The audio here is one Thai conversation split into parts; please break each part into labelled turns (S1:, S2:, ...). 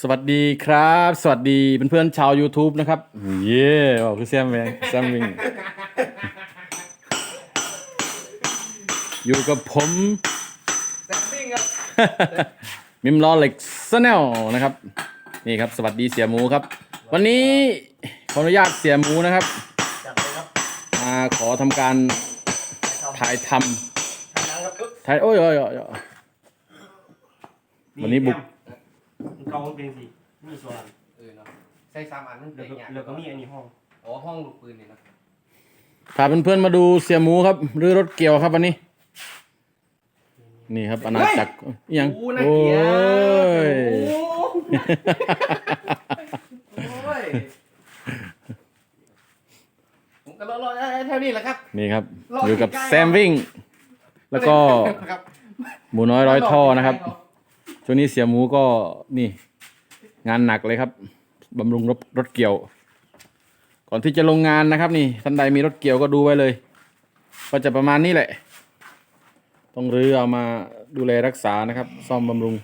S1: สวัสดีครับ สวัสดีเพื่อนๆชาว YouTube นะครับ เย้บอกคือแซมแวงแซมวิงอยู่กับผม
S2: แซมปิ้งครับ
S1: มิมลอเล็กซแนลนะครับ นี่ครับ สวัสดีเสียหมูครับ วันนี้ขออนุญาตเสียหมูนะครับ
S2: จับเลยครับ
S1: มาขอทำการถ่ายท
S2: ทำหนังครับปึ๊บำ
S1: ถ่ายโอ้ยโอ้ยโอ้ยโอ้ยวันนี้บุก
S3: เกาเป็นสิมีส่วน
S2: เออเนาะใส่สามอันนั่น
S3: แล้
S2: เป็
S3: วนก็
S2: อย่าง
S3: แล้วก็มีอันนี้ห้อง
S2: อ๋อห้องลูกปืนเนี่ยนะ
S1: พาเพื่อนๆมาดูเสียหมูครับหรือรถเกี่ยวครับวันนี้ นี่ครับอาณาจักรอิหยัง
S2: อู้น่า
S1: โอ้
S2: เกลียด
S1: ย
S2: โอ้โอ้ยผมก็รอรอแถวนี้แหละครับ
S1: นี่ครับ
S2: รอ
S1: อยู่กับ
S2: ใกล้ๆ
S1: แซมวิ่ง แล้วก็
S2: ครับ
S1: หมูน้อยร้อยท่อนะครับ ช่วงนี้เสียหมูก็นี่งานหนักเลยครับบำรุงรถรถเกี่ยว ก่อนที่จะลงงานนะครับ นี่ท่านใดมีรถเกี่ยวก็ดูไว้เลย ก็จะประมาณนี้แหละ ต้องรื้อเอามาดูแลรักษานะครับ ซ่อมบำรุง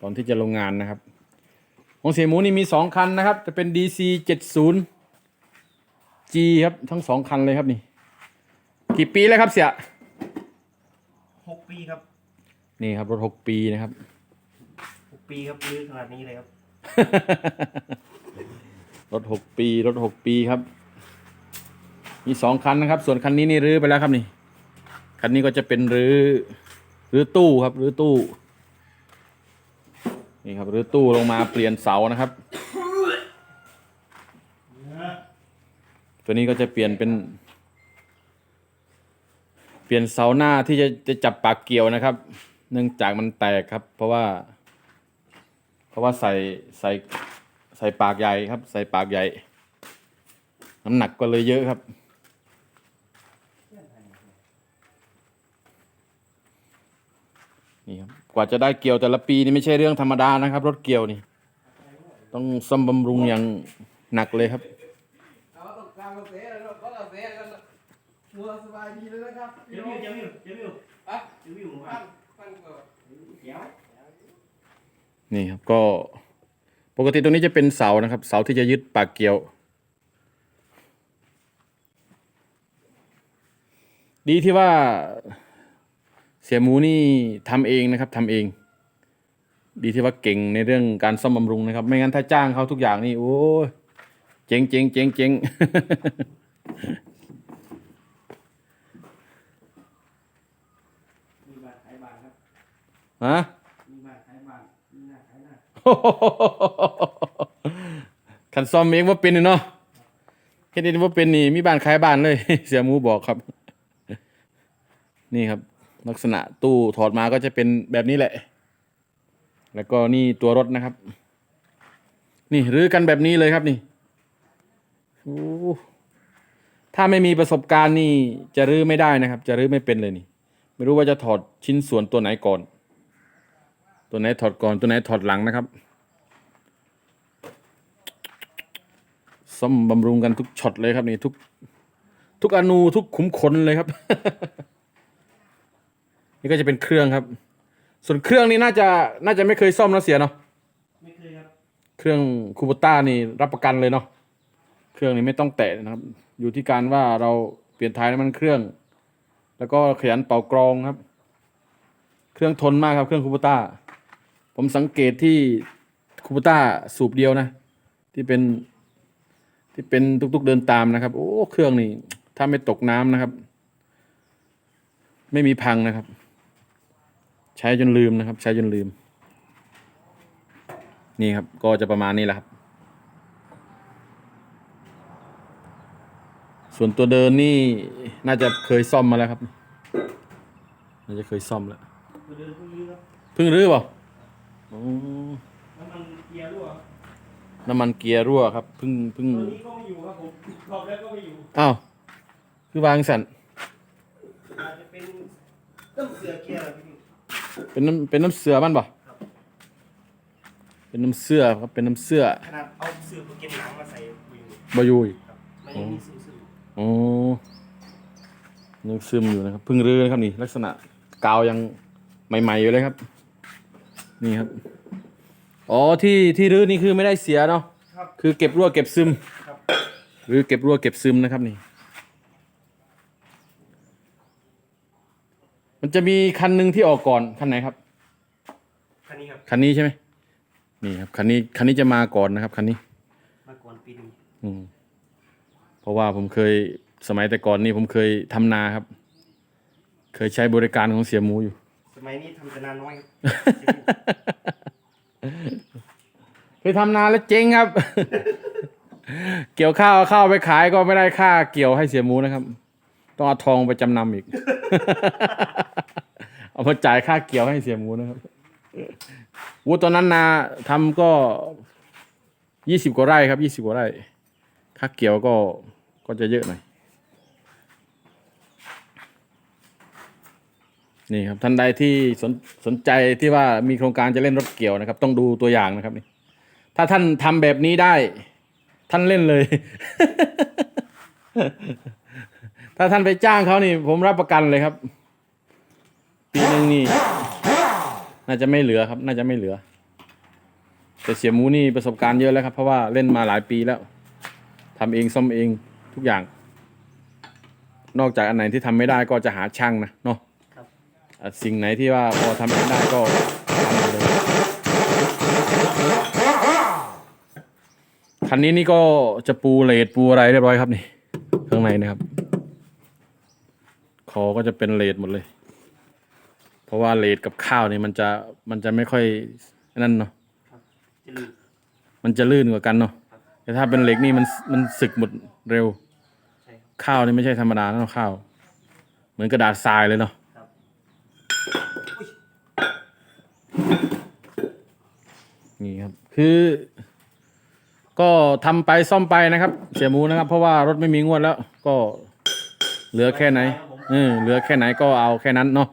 S1: ก่อนที่จะลงงานนะครับ ของเสียหมูนี่มีสองคันนะครับ จะเป็น DC 70 G ครับ ทั้งสองคันเลยครับนี่ กี่ปีแล้วครับเสีย
S3: หกปีครับ
S1: นี่ครับรถหกปีนะครับ
S3: หก ปีครับลื้อขนาดนี้เลยครับ
S1: รถหกปีรถหกปีครับ มีสองคันนะครับ ส่วนคันนี้นี่รื้อไปแล้วครับนี่คันนี้ก็จะเป็นรื้อรื้อตู้ครับรื้อตู้นี่ครับรื้อตู้ลงมาเปลี่ยนเสานะครับ ตัวนี้ก็จะเปลี่ยนเป็น เปลี่ยนเสาหน้าที่จะจะจับปากเกี่ยวนะครับ เนื่องจากมันแตกครับ เพราะว่า ราะว่าใส่ใส่ใส่ปากใหญ่ครับ ใส่ปากใหญ่ น้ำหนักก็เลยเยอะครับ นี่ครับ กว่าจะได้เกี่ยวแต่ละปีนี่ไม่ใช่เรื่องธรรมดานะครับ รถเกี่ยวนี่ ต้องซ่อมบำรุงอย่างหนักเลยครับ
S2: สบายดีเลยนะครับ
S3: เดี๋ยววิวเดี๋ยววิวเดี๋ยววิว
S2: อะ
S3: เดี๋ยววิวค
S2: ปั้
S3: รับ
S2: นปั้นก่อน
S3: เดี๋ยว
S1: นี่ครับก็ปกติตรงนี้จะเป็นเสานะครับ เสาที่จะยึดปากเกี่ยว ดีที่ว่าเสียหมูนี่ทำเองนะครับทำเอง ดีที่ว่าเก่งในเรื่องการซ่อมบำรุงนะครับ ไม่งั้นถ้าจ้างเขาทุกอย่างนี่โอ้เจ๊งเจ๊งเจ๊งเจ๊ง
S3: มีบาทขายบาทครับ
S1: ฮะ
S3: มีบาทขายบาทมีหน้า ขัน
S1: ซ่อมเองว่าเป็นเนาะแค่นี้ว่าเป็นนี่มีบ้านขายบ้านเลย เสียหมูบอกครับ นี่ครับ ลักษณะตู้ถอดมาก็จะเป็นแบบนี้แหละ แล้วก็นี่ตัวรถนะครับ นี่รื้อกันแบบนี้เลยครับนี่โอ้ถ้าไม่มีประสบการณ์นี่จะรื้อไม่ได้นะครับ จะรื้อไม่เป็นเลยนี่ ไม่รู้ว่าจะถอดชิ้นส่วนตัวไหนก่อน ตัวไหนถอดก่อนตัวไหนถอดหลังนะครับซ่อมบำรุงกันทุกช็อตเลยครับนี่ทุก ทุกอนูทุกขุมขนเลยครับ นี่ก็จะเป็นเครื่องครับ ส่วนเครื่องนี้น่าจะน่าจะไม่เคยซ่อมแล้วเสียเนาะ
S3: ไม่เคยครับ
S1: เครื่องคูโบต้านี่รับประกันเลยเนาะเครื่องนี้ไม่ต้องแตะนะครับ อยู่ที่การว่าเราเปลี่ยนท้ายน้ำมันเครื่อง แล้วก็ขยันเป่ากรองครับ เครื่องทนมากครับเครื่องคูโบต้า ผมสังเกตที่คูโบต้าสูบเดียวนะ ที่เป็นที่เป็นตุกๆเดินตามนะครับ โอ้เครื่องนี่ถ้าไม่ตกน้ำนะครับ ไม่มีพังนะครับ ใช้จนลืมนะครับ ใช้จนลืม นี่ครับ ก็จะประมาณนี้แหละครับ ส่วนตัวเดินนี่น่าจะเคยซ่อมมาแล้วครับ น่าจะเคยซ่อมแล้ว
S3: เพิ่งลื้อครับ
S1: เพิ่งรื้อเปล่า อ๋อ
S3: น้ำมันเกียร์รั่วครับ
S1: น้ำมันเกียร์รั่วครับเพิ่งเพิ่ง
S3: ตัวนี้ก็ไม่อยู่ครับผมรอบแล้วก็ไม่อยู่
S1: อ้าวคือวางสัน
S3: อาจจะเป็นต้นเสือเกียร์เหรอพี่
S1: เป็นน้ำเป็นน้ำเสือมันป่ะเป็นน้ำเสือครับเป็นน้ำเสือ
S3: ขนาดเอาเสือไปเก็บหนังมาใส่วิว
S1: บอยูอีก
S3: ครับมันยังมีซึม
S1: อ๋อยังซึมอยู่นะครับเพิ่งรื้อนะครับนี่ลักษณะกาวยังใหม่ๆอยู่เลยครับ นี่ครับ อ๋อที่ที่รื้อนี่คือไม่ได้เสียเนาะ
S3: ครับ
S1: คือเก็บรั่วเก็บซึม
S3: ครับ
S1: หรือเก็บรั่วเก็บซึมนะครับนี่ มันจะมีคันหนึ่งที่ออกก่อนคันไหนครับ
S3: คันนี้ครับ
S1: คันนี้ใช่ไหมนี่ครับคันนี้คันนี้จะมาก่อนนะครับคันนี้
S3: มาก่อนปีหนึง
S1: อืมเพราะว่าผมเคยสมัยแต่ก่อนนี่ผมเคยทำนาครับ เคยใช้บริการของเสียหมูอยู่
S3: สมัยนี้ทำแต่นาน้อยครับ
S1: เคยทำนาแล้วเจ๊งครับ เกี่ยวข้าวเอาข้าวไปขายก็ไม่ได้ค่าเกี่ยวให้เสียหมูนะครับ ต้องเอาทองไปจำนำอีก เอามาจ่ายค่าเกี่ยวให้เสียหมูนะครับวูตอนนั้นนาทำก็ยี่สิบกว่าไร่ครับยี่สิบกว่าไร่ค่าเกี่ยวก็ก็จะเยอะหน่อย นี่ครับท่านใดที่สนสนใจที่ว่ามีโครงการจะเล่นรถเกี่ยวนะครับ ต้องดูตัวอย่างนะครับนี่ถ้าท่านทำแบบนี้ได้ ท่านเล่นเลย ถ้าท่านไปจ้างเขานี่ ผมรับประกันเลยครับ ปีหนึ่งนี่ น่าจะไม่เหลือครับ น่าจะไม่เหลือ แต่เสียมูนี่ประสบการณ์เยอะแล้วครับ เพราะว่าเล่นมาหลายปีแล้วทำเองซ่อมเองทุกอย่าง นอกจากอันไหนที่ทำไม่ได้ก็จะหาช่างนะเนาะ สิ่งไหนที่ว่าพอทำเองได้ก็ทำไปเลยคันนี้นี่ก็จะปูเลดปูอะไรเรียบร้อยครับนี่ข้างในนะครับคอก็จะเป็นเลดหมดเลย เพราะว่าเลดกับข้าวนี่มันจะมันจะไม่ค่อยนั่นเนาะ
S3: จะลืม
S1: มันจะลื่นกว่ากันเนาะแต่ถ้าเป็นเหล็กนี่มันมันสึกหมดเร็ว
S3: ใช่ครับ
S1: ข้าวนี่ไม่ใช่ธรรมดานะข้าว เหมือนกระดาษทรายเลยเนาะ นี่ครับ คือ ก็ทำไปซ่อมไปนะครับ เสียหมูนะครับ เพราะว่ารถไม่มีงวดแล้ว ก็เหลือแค่ไหนเออเหลือแค่ไหนก็เอาแค่นั้นเนาะ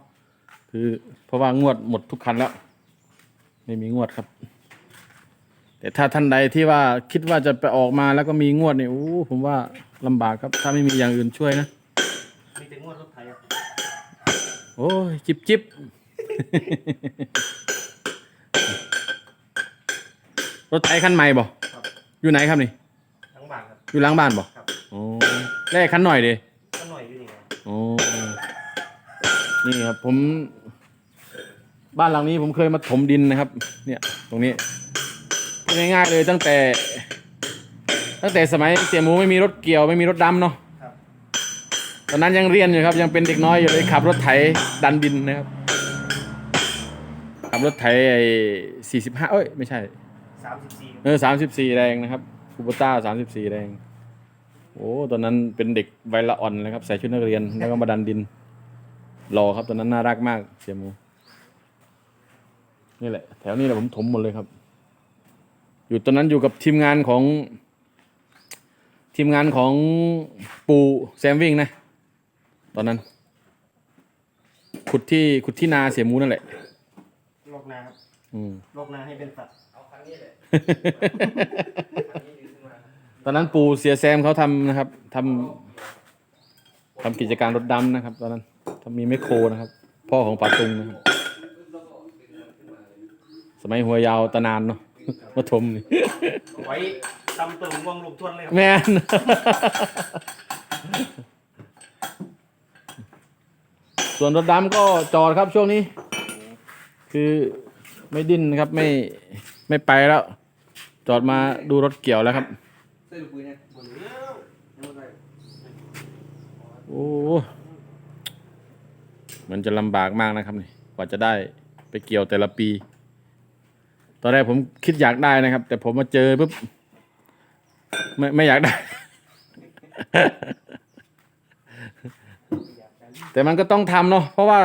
S1: คือเพราะว่างวดหมดทุกคันแล้ว ไม่มีงวดครับ แต่ถ้าท่านใดที่ว่าคิดว่าจะไปออกมาแล้วก็มีงวดเนี่ยโอ้ผมว่าลำบากครับ ถ้าไม่มีอย่างอื่นช่วยนะ
S3: มีแต่งวดรถไถครับ
S1: โอ้ยจิบจิบ รถไถคันใหม่บ่
S3: ครับ
S1: อยู่ไหนครับนี่
S3: ทั้งบ้านครับ
S1: อยู่หล้างบ้านบ่
S3: ครับ
S1: โอ้แลกคันหน่อยดิ
S3: ก็หน่อยอยู่นี่ครับ
S1: โอ้นี่ครับผม บ้านหลังนี้ผมเคยมาถมดินนะครับ เนี่ย ตรงนี้ง่ายๆเลยตั้งแต่ ตั้งแต่สมัยเสียหมูไม่มีรถเกี่ยวไม่มีรถดำเนาะ
S3: ครับ
S1: ตอนนั้นยังเรียนอยู่ครับยังเป็นเด็กน้อยอยู่เลยขับรถไถดันดินนะครับขับรถไถไอ้สี่สิบห้าเอ้ยไม่ใช่
S3: สามสิบสี่
S1: เออสามสิบสี่แรงนะครับคูโบต้าสามสิบสี่แรง โอ้ตอนนั้นเป็นเด็กวัยละอ่อนเลยครับใส่ชุดนักเรียนแล้วก็มาดันดินหล่อครับตอนนั้นน่ารักมากเสียหมูนี่แหละ แถวนี้แหละผมถมหมดเลยครับ อยู่ตอนนั้นอยู่กับทีมงานของ ทีมงานของปูแซมวิ่งนะ ตอนนั้น ขุดที่ขุดที่นาเสียหมูนั่นแหละ
S3: ลอกนาครับ
S1: อืม
S3: ลอกนาให้เป็นสัตว์
S2: เอาคั นนี้เลยคันนี้ดึงขึ้นมา
S1: ตอนนั้นปู่เสียแซมเขาทำนะครับทำทำกิจการรถดำนะครับ ตอนนั้นทำมีแมคโครนะครับ พ่อของป่าตุงนะครับ สมัยหัวยาวตะนานเนาะมาถมนี่
S3: ไว้ตำตัวม่วงลงทวนเลยครับ
S1: แมน ส่วนรถดำก็จอดครับช่วงนี้ คือไม่ดิ้นนะครับไม่ ไม่ไปแล้ว จอดมาดูรถเกี่ยวแล้วครับ
S2: ใส่ลูกปืนเนี่ย
S3: หมดแล้ยังไม่ได้
S1: โอ้มันจะลำบากมากนะครับนี่กว่าจะได้ไปเกี่ยวแต่ละปี ตอนแรกผมคิดอยากได้นะครับ แต่ผมมาเจอปุ๊บไม่ไม่อยากได้ แต่มันก็ต้องทำเนาะเพราะว่า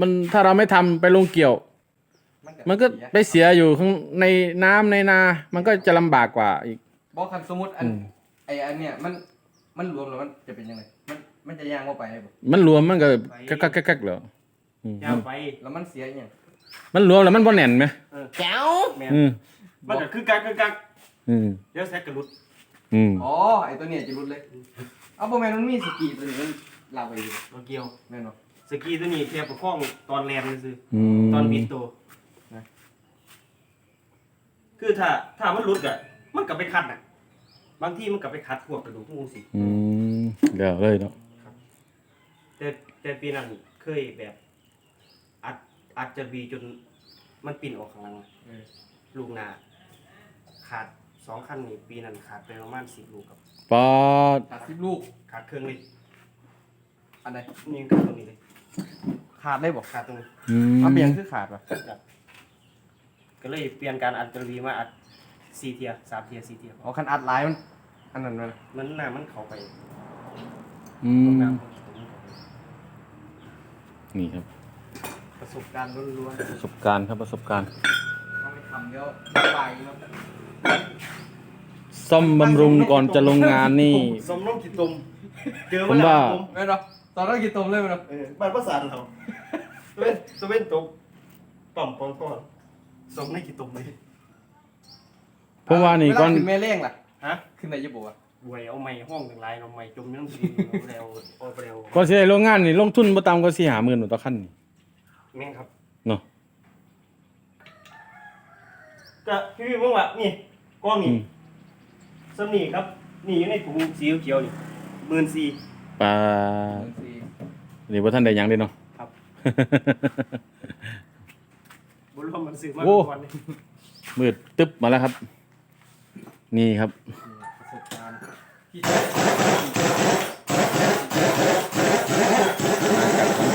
S1: มันถ้าเราไม่ทำไปลงเกี่ยว มันก็ไปเสียอยู่ข้างในน้ำในนา มันก็จะลำบากกว่าอีก
S2: บอกคันสมมติอัน
S1: อืม
S2: ไออันเนี้ยมันมันรวมแล้วมันจะเป็นยังไงมันมันจะย่างเข้าไปได้ปะ
S1: มันรวมมันก็กักกักกักกักเหรออืม
S3: ยาวไป
S2: แล้วมันเสียอหย่าง
S1: มันรวมแล้วมันบ่แน่นไหม
S3: เออ
S2: แก้ว
S3: แมน
S1: อืม
S3: มันก็คือกักคือกัก
S1: อืม
S3: เดี๋ยวแซกกระลุด
S1: อืม
S2: อ๋อไอตัวเนี้ยจะรุดเลยเอาโปรแมนมันมีสกีตัวนี้มันลากไปอยู่
S3: ตัวเกี่ยว
S2: แม่นบ่
S3: สกีตัวนี้แค่ประคองตอนแลนซื้อ
S1: อืม
S3: ตอนบิดตัว
S2: นะ
S3: คือคือถ้าถ้ามันหลุดอะมันกลับไปคัดอะบางที่มันกลับไปคัดพวกกระดูกงูสิ
S1: อืมเดี๋ยวเลยเนาะ
S3: แต่แต่ปีนั้นเคยแบบ อัดอัดจะบีจนมันปิ่นออกข้างหลังอะ
S2: เออ
S3: ลูกหนาขาดสองขั้นนี่ปีนั้นขาดไปประมาณสิบลูกครับ
S1: ปอด
S2: ตัดสิบลูก
S3: ขาดเครื่องเลย
S2: อันไหน
S3: นี่กับตรงนี้เลย
S2: ขาดได้บอก
S3: ขาดตรงนี้
S1: อืม
S2: เอาเปลี่ยนคือขาดป่ะ
S3: ครับ ก็เลยเปลี่ยนการอัดจะบีมาอัดสี่เทียสามเทียสี่เทีย
S2: อ๋อคันอัดไลน์มันอันนั้นมัน
S3: มันหน้ามันเข้าไป
S1: อื
S3: ตรง
S1: ม
S3: น้ำตรงนี้เข้าไป
S1: นี่ครับ
S2: ประสบการณ์ล้วน
S1: ประสบการณ์ครับประสบการณ์
S2: ๆถ้าไม่ทำเดี๋ยวไปเนาะ
S1: ซ่อมบำรุงก่อนจะลงงานนี่
S3: สมน้องกิตมเจอ
S1: ผมว่า
S3: ผม
S2: ไม่หรอกตอนนั้นกินต้มเลยมั้ยเนาะ
S3: เออบ้านภาษาเราตะเว้นตะเว้นตกต่อมปองก่อน สมในกิตมเลย
S1: ผมว่านี่ก่อน
S2: เวลขึ้นแม่เร่งล่ะ
S3: ฮะ
S2: ขึ้นไหนจะบอกว่า
S3: บวยเอาไม้ห้องถึงไรเอาไม้จมน้ำดินเอาแล้วเอาไปแล้ว
S1: ก่อนสิได้ลงงานนี่ลงทุนบ่ต่ำกว่า4 5หมื่นต่อคันนี่
S3: แม่งครับ
S1: เนาะ
S3: ก็พี่พี่มึงว่านี่กล้อง
S1: อื
S3: นี่
S1: ม
S3: สำนีครับ นี่อยู่ในถุงสีเขียวๆนี่หมื่นสี่
S1: ปลา
S2: สี่
S1: นี่บ่ทันได้หยังเด้เนาะ
S3: ครับบุ รุษมันซื้อมา
S1: โอ้
S3: ก่อนเลย
S1: มืดตึ๊บมาแล้วครับ นี่ครับ
S2: ประสบการณ์ที่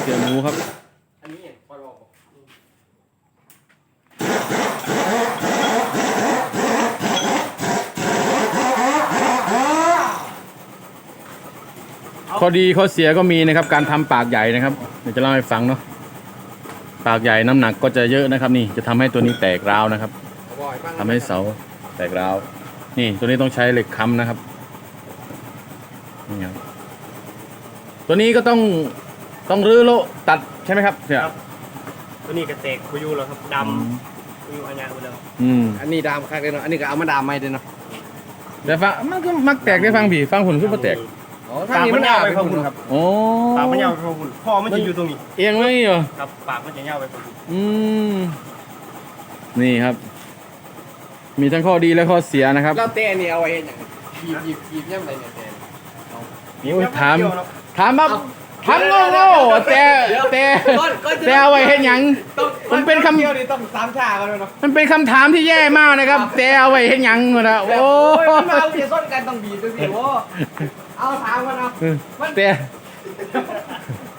S1: เสียหมูครับ
S2: อันนี้ปล่อยบอกบอก
S1: ข้อดีข้อเสียก็มีนะครับ การทำปากใหญ่นะครับ เดี๋ยวจะเล่าให้ฟังเนาะ ปากใหญ่น้ำหนักก็จะเยอะนะครับนี่จะทำให้ตัวนี้แตกร้าวนะครับ
S2: บ่อยบ้าง
S1: ทำให้เสาแตกร้าวนี่ตัวนี้ต้องใช้เหล็กค้ำนะครับนี่ครับตัวนี้ก็ต้องต้องรื้อโละตัดใช่ไหมครับเสี่ย
S3: ครับตัวนี้กระเตกคุยูแล้วครับด
S1: อืมำ
S3: คุยูอันยางไปแล้ว
S1: อืม
S2: อันนี้ดามคักเลยเนาะอันนี้ก็เอามาดามไม่เลยเนาะ
S1: แต่ฟังมันก็มักแตกได้ฟังผีฟังผลขึ้นมาแตก
S2: อ๋อถ้ามีมันยาวไปพอคุณครับ
S1: โอ้
S3: ปากมันยาวไปพอคุณพ่อมันจะอยู่ตรงนี้
S1: เอียงไว้เหรอ
S3: ครับปากมันจะยาวไปพอคุณ
S1: อืมนี่ครับ มีทั้งข้อดีและข้อเสียนะครับ
S2: แล้วเต้นี่เอาไว้เห็นอย่างหยิบหยิบหยิบย่ำอะไรเนี่ยเต้
S1: นี่ถามถามมาถามโง่โง่แต่แต่
S2: ก่อนก่อนจะ
S1: แต่เอาไว้เห็นยัง
S2: ต้อง
S1: มันเป็นคำ
S2: เดียวนี่ต้องสามชากันเลยเนาะ
S1: มันเป็นคำถามที่แย่มากนะครับ แต่เอาไว้เห็นยังนะ
S2: โอ้
S1: โอ้
S2: ยมันมาเอาเสียส้นกันต้องบีบด้วยสิโอ้ เอาถามกันเอามัน
S1: แต่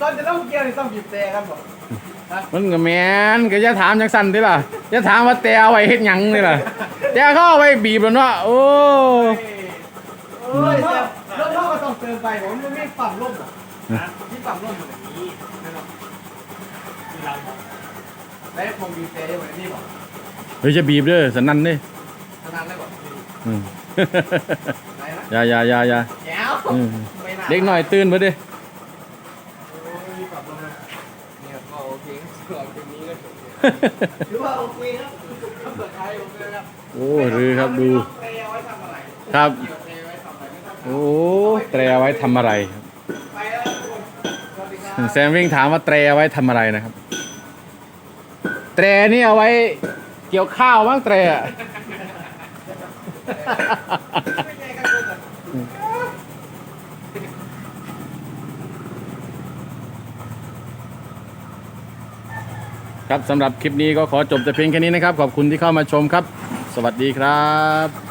S2: ก่อนจะต้องเกี่ยวนี่ต้องบีบเต้กันบอก
S1: มันก็แมนก็จะถามจังสันดิล่ะจะถามว่าแต่เอาไว้เห็นยังนี่ล่ะแต่เขาเอาไว้บีบแล้วเนาะโอ้
S2: โอ้ยแต่รถเราก็ต้องเติมไปผมมันไม่ปั๊มลมอะมีปั๊มลมอยู่เนี่ย
S3: นี่ที่เรา
S2: แล้วคงบีบเต้ไว้นี่บอก
S1: เฮ้ยจะบีบเด้อสันนั่นเด้
S2: ขนาดได้บอก
S1: อืม
S2: ไหนนะ
S1: อย่าอย่าอย่าอย่า
S2: แก้ว
S1: อืม
S2: ไม่น่า
S1: เด็กหน่อยตื่นมาดิ
S2: โอ้ยมีปั๊มลมนะเนี่ยก็โอเคสำหรับคืนนี้ก็จบถือว่าโอเคครับเปิดท้ายโอเคครับ
S1: โอ้รือครับดู
S2: เตะเอาไว้ทำอะไร
S1: ครับ
S2: เกี่ยวเตะไว้ทำอะไรไม่ต้อง
S1: โอ้แตรเอาไว้ทำอะไรครับ
S2: ไปแล้วทุกคนสวัสดีครับ
S1: แซมวิ่งถามว่าแตรเอาไว้ทำอะไรนะครับ แตรนี่เอาไว้เกี่ยวข้าวบ้างแตรอะ
S2: ไม่ใช่กันเลย
S1: ครับสำหรับคลิปนี้ก็ขอจบแต่เพียงแค่นี้นะครับ ขอบคุณที่เข้ามาชมครับ สวัสดีครับ